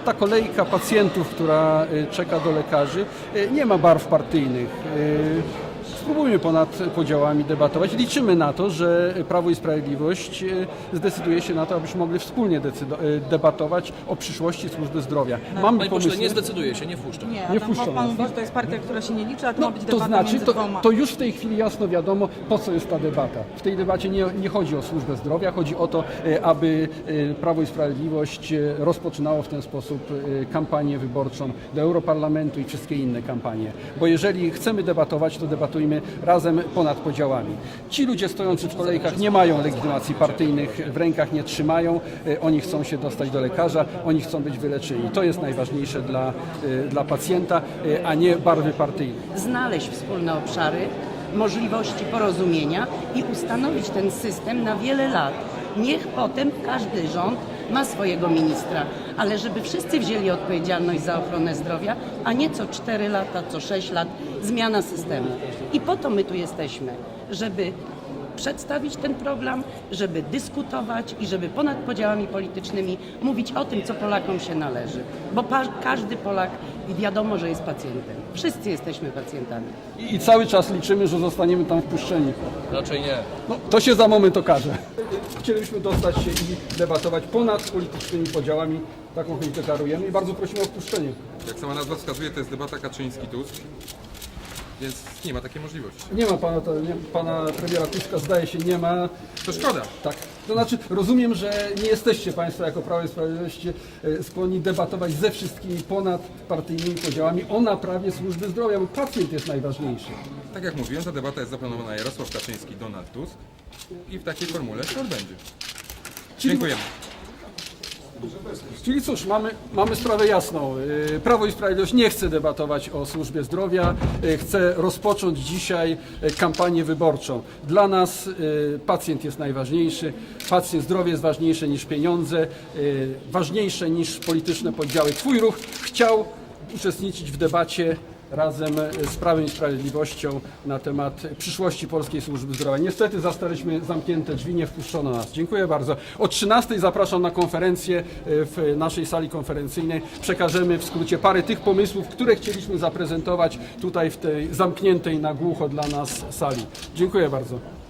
ta kolejka pacjentów, która y, czeka do lekarzy, y, nie ma barw partyjnych. Spróbujmy ponad podziałami debatować. Liczymy na to, że Prawo i Sprawiedliwość y, zdecyduje się na to, abyśmy mogli wspólnie y, debatować o przyszłości służby zdrowia. Mamy Panie pośle, nie zdecyduje się, nie wpuszcza. Nie, Nie wpuszczą pan nas, mówi, tak? że to jest partia, która się nie liczy, a to No, ma być to debata znaczy, między to, dwoma. to już w tej chwili jasno wiadomo, po co jest ta debata. W tej debacie nie, nie chodzi o służbę zdrowia, chodzi o to, e, aby e, Prawo i Sprawiedliwość e, rozpoczynało w ten sposób e, kampanię wyborczą do Europarlamentu i wszystkie inne kampanie. Bo jeżeli chcemy debatować, to razem ponad podziałami. Ci ludzie stojący w kolejkach nie mają legitymacji partyjnych, w rękach nie trzymają, e, oni chcą się dostać do lekarza, oni chcą być wyleczeni. To jest najważniejsze dla, e, dla pacjenta, e, a nie barwy partyjne. znaleźć wspólne obszary, możliwości porozumienia i ustanowić ten system na wiele lat. Niech potem każdy rząd ma swojego ministra, ale żeby wszyscy wzięli odpowiedzialność za ochronę zdrowia, a nie co 4 lata, co 6 lat zmiana systemu. I po to my tu jesteśmy, żeby przedstawić ten program, żeby dyskutować i żeby ponad podziałami politycznymi mówić o tym, co Polakom się należy. Bo pa- każdy Polak wiadomo, że jest pacjentem. Wszyscy jesteśmy pacjentami. I, I cały czas liczymy, że zostaniemy tam wpuszczeni. Raczej nie. No, to się za moment okaże. Chcielibyśmy dostać się i debatować ponad politycznymi podziałami. Taką chęć deklarujemy i bardzo prosimy o wpuszczenie. Jak sama nazwa wskazuje, to jest debata Kaczyński-Tusk, więc nie ma takiej możliwości. Nie ma pana, to, nie, pana premiera Tuska, zdaje się, nie ma. To szkoda. Tak. To znaczy, rozumiem, że nie jesteście Państwo jako Prawo i Sprawiedliwość e, skłonni debatować ze wszystkimi ponad partyjnymi podziałami o naprawie służby zdrowia, bo pacjent jest najważniejszy. Tak jak mówiłem, ta debata jest zaplanowana Jarosław Kaczyński, Donald Tusk i w takiej formule się odbędzie. Dziękujemy. Czyli cóż, mamy, mamy sprawę jasną. Yy, Prawo i Sprawiedliwość nie chce debatować o służbie zdrowia, yy, chce rozpocząć dzisiaj yy, kampanię wyborczą. Dla nas pacjent jest najważniejszy, pacjent zdrowie jest ważniejsze niż pieniądze, ważniejsze niż polityczne podziały. Twój ruch chciał uczestniczyć w debacie razem z Prawem i Sprawiedliwością na temat przyszłości polskiej służby zdrowia. Niestety zastaliśmy zamknięte drzwi, nie wpuszczono nas. Dziękuję bardzo. O 13 zapraszam na konferencję e, w naszej sali konferencyjnej. Przekażemy w skrócie parę tych pomysłów, które chcieliśmy zaprezentować tutaj w tej zamkniętej na głucho dla nas sali. Dziękuję bardzo.